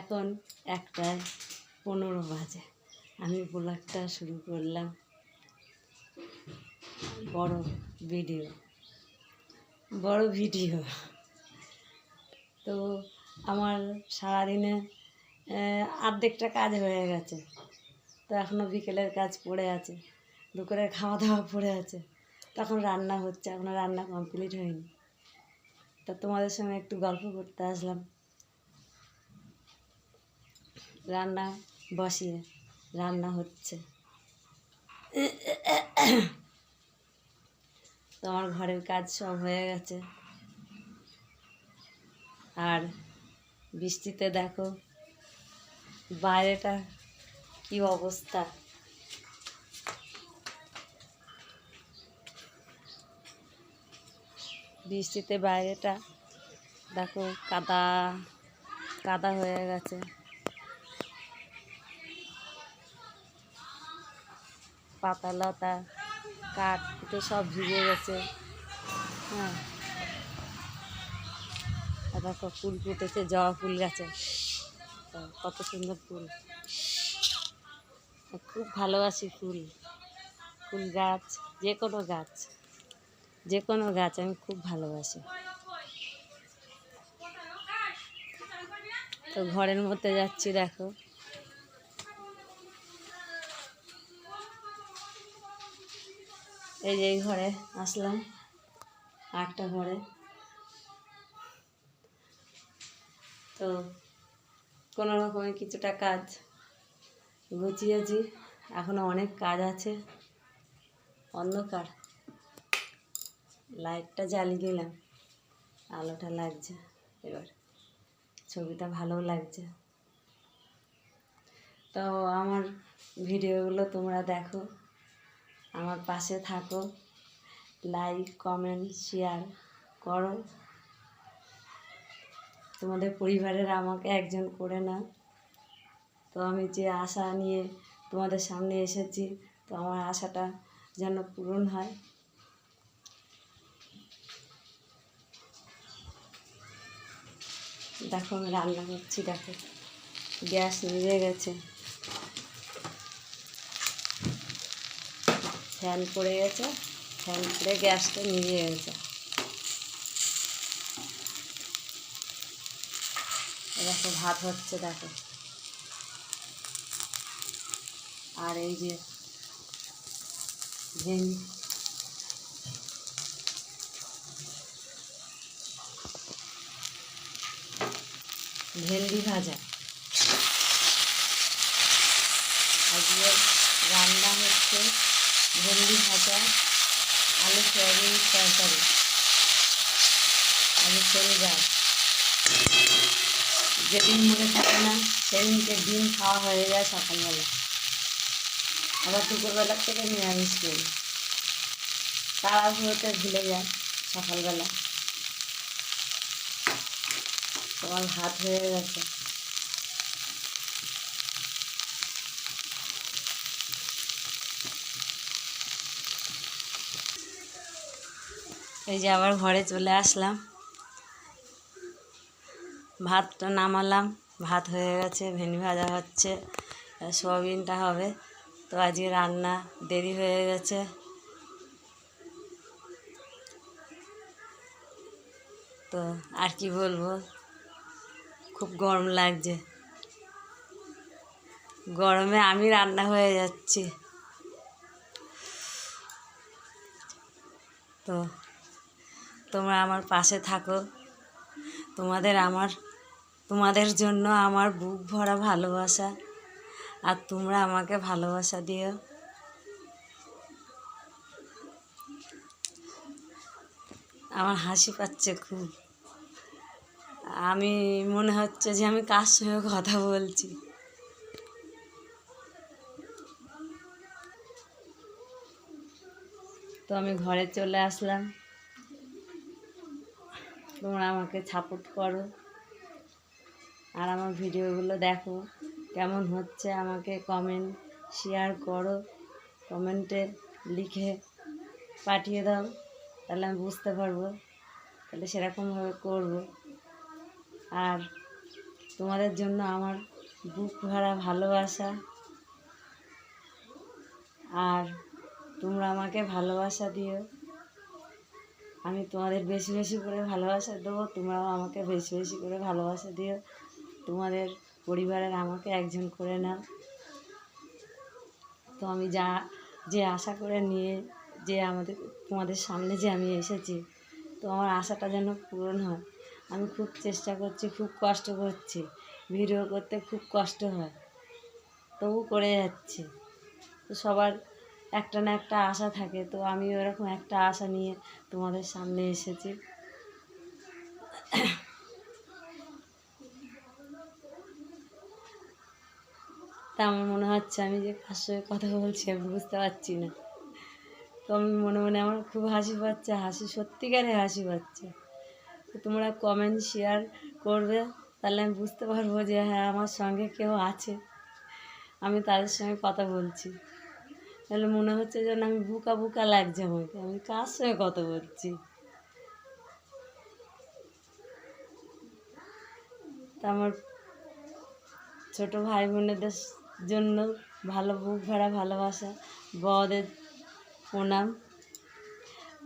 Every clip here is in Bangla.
এখন একটায় পনেরো বাজে। আমি ব্লগটা শুরু করলাম। বড় ভিডিও বড় ভিডিও তো আমার সারাদিনে অর্ধেকটা কাজ হয়ে গেছে। তো এখনও বিকেলের কাজ পড়ে আছে। দুপুরের খাওয়া দাওয়া পড়ে আছে। তখন রান্না হচ্ছে এখনও রান্না কমপ্লিট হয়নি। তা তোমাদের সঙ্গে একটু গল্প করতে আসলাম। রান্না বসিয়ে, রান্না হচ্ছে। তো আমার ঘরের কাজ সব হয়ে গেছে। আর বৃষ্টিতে দেখো, বাইরেটা কি অবস্থা। বৃষ্টিতে বাইরেটা দেখো কাদা কাদা হয়ে গেছে। পাতা লতা কাঠ কুটো সব ভিজে গেছে। হ্যাঁ। দেখো ফুল ফুটেছে, জবা ফুল গাছে। কত সুন্দর ফুল। খুব ভালোবাসি ফুল। ফুল গাছ, যে কোনো গাছ। যে কোনো গাছ আমি খুব ভালোবাসি। তো ঘরের মধ্যে যাচ্ছি, দেখো। এই যে ঘরে আসলাম, আটটা ঘরে। তো কোনো রকমের কিছুটা কাজ গুছিয়েছি এখনও অনেক কাজ আছে, অন্ধকার। লাইটটা জ্বালিয়ে দিলাম আলোটা লাগছে এবার, ছবিটা ভালোও লাগছে। তো আমার ভিডিওগুলো তোমরা দেখো। আমার পাশে থাকো। লাইক কমেন্ট শেয়ার করো। তোমাদের পরিবারের আমাকে একজন করে না। তো আমি যে আশা নিয়ে তোমাদের সামনে এসেছি, তো আমার আশাটা যেন পূরণ হয়। দেখো আমি রান্না করছি, দেখো। গ্যাস নিভে গেছে। ফ্যান পড়ে গেছে, ফ্যান পড়ে গ্যাসটা নিভে গেছে। দেখো ভাত হচ্ছে, দেখো। আর এই যে ভেন্ডি। ভেন্ডি ভাজা। আজকে রান্না হচ্ছে ভেন্ডি ভাজা, আলু সয়াবিন তরকারি, আলু শনিবার যেদিন মনে থাকে না, সেদিনকে ডিম খাওয়া হয়ে যায় সকালবেলা। আবার দুপুরবেলার থেকে নিরামিষ করি তাড়াহুড়োতে ভুলে যায় সকালবেলা। তোমার ভাত হয়ে গেছে। এই যে আবার ঘরে চলে আসলাম। ভাতটা নামালাম, ভাত হয়ে গেছে, ভেন্ডি ভাজা হচ্ছে সোয়াবিনটা হবে। তো আজকে রান্না দেরি হয়ে গেছে। তো আর কি বলব? খুব গরম লাগছে। গরমে আমি রান্না হয়ে যাচ্ছি। তো তোমরা আমার পাশে থাকো। তোমাদের আমার, তোমাদের জন্য আমার বুক ভরা ভালোবাসা, আর তোমরা আমাকে ভালোবাসা দিও। আমার হাসি পাচ্ছে খুব। আমি, মনে হচ্ছে যে আমি কার সঙ্গে কথা বলছি। তো আমি ঘরে চলে আসলাম। তোমরা আমাকে সাপোর্ট করো। আর আমার ভিডিওগুলো দেখো, কেমন হচ্ছে আমাকে কমেন্ট শেয়ার করো কমেন্টে লিখে পাঠিয়ে দাও, তাহলে আমি বুঝতে পারব। তাহলে সেরকমভাবে করব। আর তোমাদের জন্য আমার বুক ভরা ভালোবাসা। আর তোমরা আমাকে ভালোবাসা দিও। আমি তোমাদের বেশি বেশি করে ভালোবাসা দেবো, তোমরাও আমাকে বেশি বেশি করে ভালোবাসা দিও। তোমাদের পরিবারের আমাকে একজন করে নাও। তো আমি যা, যে আশা করে নিয়ে, যে আমাদের, তোমাদের সামনে যে আমি এসেছি, তো আমার আশাটা যেন পূরণ হয়। আমি খুব চেষ্টা করছি, খুব কষ্ট করছি। ভিডিও করতে খুব কষ্ট হয়। তবু করে যাচ্ছি। তো সবার একটা না একটা আশা থাকে। তো আমি ওরকম একটা আশা নিয়ে তোমাদের সামনে এসেছি। তা আমার মনে হচ্ছে আমি যে কার সঙ্গে কথা বলছি আমি বুঝতে পারছি না। তো আমি মনে মনে আমার খুব হাসি পাচ্ছে, হাসি সত্যিকারে হাসি পাচ্ছে। তোমরা কমেন্ট শেয়ার করবে, তাহলে আমি বুঝতে পারব যে হ্যাঁ আমার সঙ্গে কেউ আছে। আমি তাদের সঙ্গে কথা বলছি। তাহলে মনে হচ্ছে যেন আমি বুকা বুকা লাগছে আমাকে। আমি কার সঙ্গে কথা বলছি? তা আমার ছোটো ভাই বোনেদের জন্য ভালো বুক ভরা ভালোবাসা বদের প্রণাম।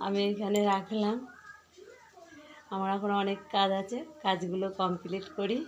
আমি এখানে রাখলাম। আমার এখন অনেক কাজ আছে, কাজগুলো কমপ্লিট করি।